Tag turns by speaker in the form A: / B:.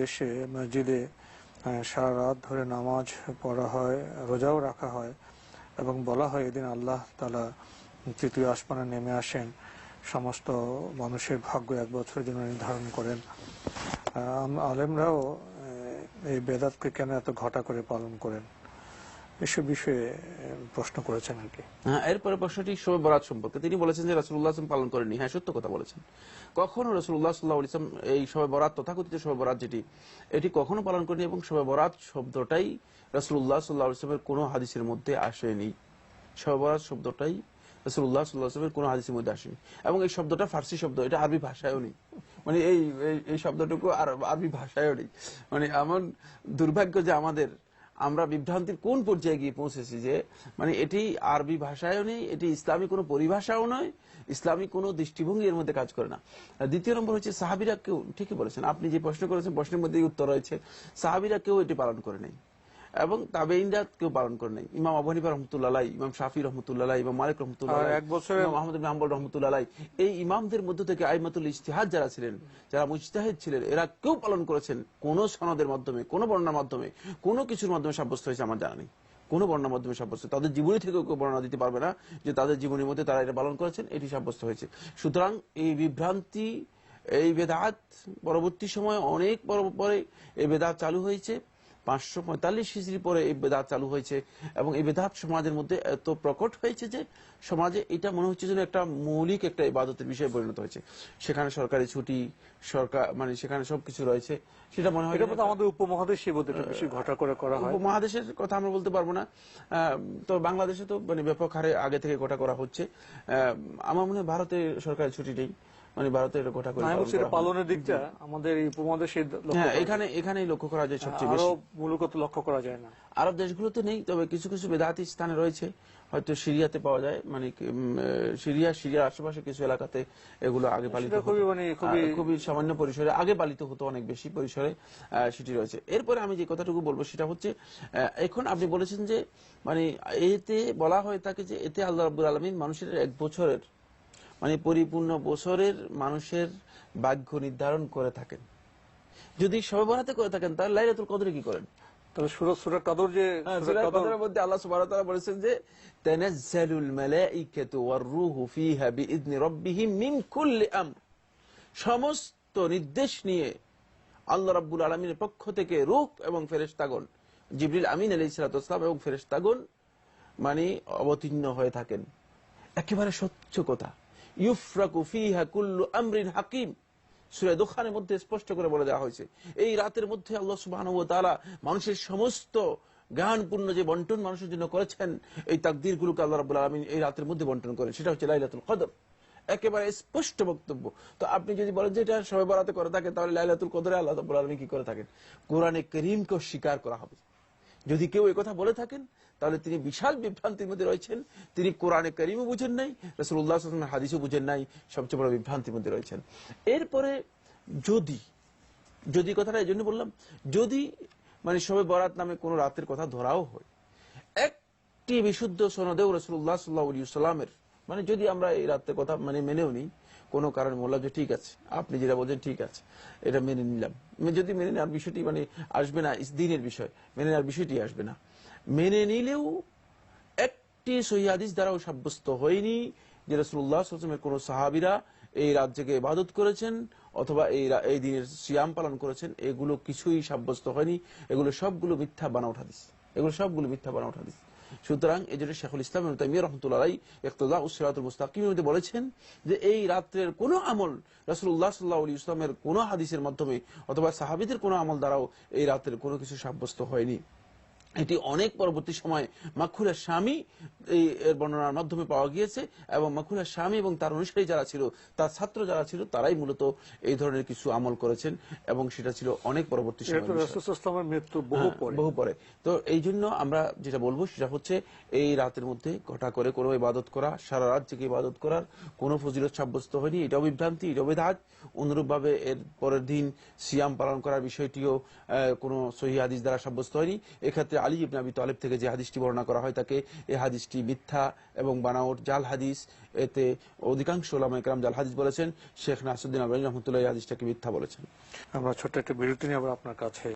A: দেশে, মসজিদে সারা রাত ধরে নামাজ পড়া হয়, রোজাও রাখা হয় এবং বলা হয় এদিন আল্লাহ তালা তৃতীয় আসমানে নেমে আসেন। সমস্ত মানুষের ভাগ্য এক বছরের জন্য নির্ধারণ করেন। আলেমরাও এই বেদাতকে কেন এত ঘটা করে পালন করেন? এসব বিষয়ে প্রশ্ন করেছেন আর কি।
B: হ্যাঁ এরপরে প্রশ্নটি শোবে বরাত সম্পর্কে। তিনি বলেছেন যে রাসুল্লাহ আসলাম পালন করেনি হ্যাঁ সত্য কথা বলেছেন। কখনো রসুল্লাহ সাল্লাহ ইসলাম এই শোবে বরাত, তথাকথিত শোবে বরাত যেটি, এটি কখনো পালন করেনি এবং শোবে বরাত শব্দটাই রসুল্লাহ সাল্লাহ ইসলামের কোনো হাদিসের মধ্যে আসেনি। শোবে বরাত শব্দটাই রসুল্লাহ সাল্লাহ ইসলামের কোনো হাদিসের মধ্যে আসেনি। এবং এই শব্দটা ফার্সি শব্দ, এটা আরবি ভাষায়ও নেই। মানে এই- এই শব্দটুকু আর আরবি ভাষায়ও নেই। মানে এমন দুর্ভাগ্য যে আমাদের আমরা বিভ্রান্তির কোন পর্যায়ে গিয়ে পৌঁছেছি যে মানে এটি আরবি ভাষায়ও নেই, এটি ইসলামী কোন পরিভাষাও নয়, ইসলামী কোনো দৃষ্টিভঙ্গি এর মধ্যে কাজ করে না। দ্বিতীয় নম্বর হচ্ছে, সাহাবিরা কেউ, ঠিকই বলেছেন, আপনি যে প্রশ্ন করেছেন, প্রশ্নের মধ্যে উত্তর রয়েছে, সাহাবিরা কেউ এটি পালন করে নেই। এবং তাবেইনরা কেউ পালন করে নাই। ইমাম আবু হানিফা রহমতুল্লাহ ইমাম শাফি রহমতুল্লাহ ইমাম মালিক রহমতুল্লাহ
A: এক বছরে-
B: আহমদ হাম্বল রহমতুল্লাহ এই ইমামদের মধ্য থেকে আইমাতুল ইজতিহাদ যারা ছিলেন যারা মুজতাহিদ ছিলেন এরা কেউ পালন করেছেন কোন সনদের মাধ্যমে কোন বর্ণার মাধ্যমে কোনো কিছুর মাধ্যমে সাব্যস্ত হয়েছে আমার জানা নেই। কোন বর্ণার মাধ্যমে সাব্যস্ত তাদের জীবনী থেকে কেউ বর্ণনা দিতে পারবে না যে তাদের জীবনের মধ্যে তারা এটা পালন করেছেন এটি সাব্যস্ত হয়েছে। সুতরাং এই বিভ্রান্তি এই বেদাত পরবর্তী সময় অনেক পর পরে এই বেদাত চালু হয়েছে। পাঁচশো পঁয়তাল্লিশ হিজড়ি পরে এই বেদাত চালু হয়েছে এবং এই বেদাত সমাজের মধ্যে এত প্রকট হয়েছে যে সমাজে এটা মনে হচ্ছে যেন একটা মৌলিক একটা ইবাদতের বিষয়ে পরিণত হয়েছে। সেখানে সরকারি ছুটি সরকার মানে সেখানে সবকিছু রয়েছে। সেটা মনে হয়
A: আমাদের উপমহাদেশে ঘটা করে করা হয়।
B: মহাদেশের কথা আমরা বলতে পারব না। আহ, তো বাংলাদেশে তো মানে ব্যাপক হারে আগে থেকে ঘটা করা হচ্ছে। আহ, আমার মনে হয় ভারতে সরকারি ছুটি নেই। মানে ভারতে এটা গোটা করে হয়।
A: পালনের দিকটা আমাদের এই উপমহাদেশে
B: হ্যাঁ এখানে এখানেই লক্ষ্য করা যায়। সবচেয়ে
A: আরও
B: বেশি
A: মূলগত লক্ষ্য করা যায় না
B: আরব দেশগুলোতে নেই তবে কিছু কিছু বেদাতি স্থানে রয়েছে হয়তো সিরিয়াতে পাওয়া যায় মানে সিরিয়া সিরিয়ার আশেপাশে কিছু এলাকাতে এগুলো আগে পালিত।
A: খুবই মানে খুবই-
B: খুবই সামান্য পরিসরে আগে পালিত হতো অনেক বেশি পরিসরে সেটি রয়েছে এরপরে আমি যে কথাটুকু বলব সেটা হচ্ছে এখন আপনি বলেছেন যে মানে এতে বলা হয়ে থাকে যে এতে আল্লাহ রাব্বুল আলমিন মানুষের এক বছরের মানে পরিপূর্ণ বছরের মানুষের ভাগ্য নির্ধারণ করে থাকেন। যদি সবে বরাতে করে থাকেন তাহলে লাইলাতুল কদরে কি করেন?
A: তাহলে সুরত সুরা কাদর যে
B: হ্যাঁ,
A: সূরা
B: সূরা
A: কদর।
B: কদরের মধ্যে আল্লাহ সুবহানাহু তাআলা বলেছেন যে তানাজ্জালুল মালাঈকাতু ওয়ার রূহু ফীহা বিইذনি রাব্বিহিম মিন কুল্লি আমর। সমস্ত নির্দেশ নিয়ে আল্লাহ রাব্বুল আলামিনের পক্ষ থেকে রূহ এবং ফেরেশতাগণ জিবরিল আমিন আলাইহিস সালাতু এবং ফেরেশতাগণ মানে অবতীর্ণ হয়ে থাকেন। একেবারে স্বচ্ছ কথা। আল্লাহ মানুষের সমস্ত জ্ঞানপূর্ণ যে বন্টন মানুষের জন্য করেছেন, এই তাকদীরগুলোকে আল্লাহ রাব্বুল আলামিন এই রাতের মধ্যে বন্টন করেন। সেটা হচ্ছে লাইলাতুল কদর। একেবারে স্পষ্ট বক্তব্য। তো আপনি যদি বলেন যে এটা সবাই বরাতে করে থাকে তাহলে লাইলাতুল কদরে আল্লাহ রাব্বুল আলামিন কি করে থাকেন? কোরআনে করিমকে স্বীকার করা হবে। যদি কেউ কথা বলে থাকেন, তাহলে তিনি বিশাল বিভ্রান্তির মধ্যে রয়েছেন। তিনি কোরআনে করিমও বুঝেন নাই রসুল্লাহ হাদিসও বুঝেন নাই, সবচেয়ে বড় বিভ্রান্তির মধ্যে রয়েছেন। এরপরে যদি যদি কথাটা এই জন্য বললাম, যদি মানে সবে বরাত নামে কোন রাতের কথা ধরাও হয়, একটি বিশুদ্ধ সনদেও রসুল্লাহ সাল্লাহ সাল্লামের মানে যদি আমরা এই রাতের কথা মানে মেনেও নিই, কোনো কারণে বললাম যে ঠিক আছে, আপনি যেটা বলছেন ঠিক আছে, এটা মেনে নিলাম। যদি মেনে নেওয়ার বিষয়টি মানে আসবে না দিনের বিষয়, মেনে নেওয়ার বিষয়টি আসবে না। মেনে নিলেও একটি সহিদিস দ্বারাও সাব্যস্ত হয়নি যে রসুল্লাহ আসলামের কোন সাহাবিরা এই রাজ্যকে ইবাদত করেছেন অথবা এই এই দিনের সিয়াম পালন করেছেন, এগুলো কিছুই সাব্যস্ত হয়নি। এগুলো সবগুলো মিথ্যা বানাউট হাদিস। এগুলো সবগুলো মিথ্যা বানাউট হাদিস। সুতরাং এই জন্য শেখুল ইসলাম তাইমিয়া রহমতুল্লাহ ইকতদা উসরাতুল মুস্তাকিমের মধ্যে বলেছেন যে এই রাত্রের কোন আমল রসুল্লাহ সাল্লাহ আলী ইসলামের কোন হাদিসের মাধ্যমে অথবা সাহাবিদের কোন আমল দ্বারাও এই রাত্রের কোনো কিছু সাব্যস্ত হয়নি। এটি অনেক পরবর্তী সময়ে মাখুলের স্বামী এর বর্ণনার মাধ্যমে পাওয়া গিয়েছে এবং মাখুলের স্বামী এবং তার অনুসারী যারা ছিল তার ছাত্র যারা ছিল তারাই মূলত এই ধরনের কিছু আমল করেছেন এবং সেটা ছিল অনেক পরবর্তী সময়
A: মৃত্যু বহু
B: হ্যাঁ,
A: পরে।
B: বহু পরে। তো এই জন্য আমরা যেটা বলব সেটা হচ্ছে এই রাতের মধ্যে ঘটা করে কোনো ইবাদত করা সারা রাত জেগে ইবাদত করার কোনো ফজিলত সাব্যস্ত হয়নি এটাও বিভ্রান্তি এটাও বেদাত অনুরূপভাবে এর পরের দিন সিয়াম পালন করার বিষয়টিও কোনো সহি হাদিস দ্বারা সাব্যস্ত হয়নি। এক্ষেত্রে আলী ইবনে আবি তালেব থেকে যে হাদিসটি বর্ণনা করা হয় তাকে এই হাদিসটি মিথ্যা এবং বানাওট জাল হাদিস। এতে অধিকাংশ ওলামা একরাম জাল হাদিস বলেছেন। শেখ নাসুদ্দিন আলবানী রহমতুল্লাহ এই হাদিসটাকে মিথ্যা বলেছেন।
A: আমরা ছোট্ট একটা বিরতি নিয়ে আবার আপনার কাছে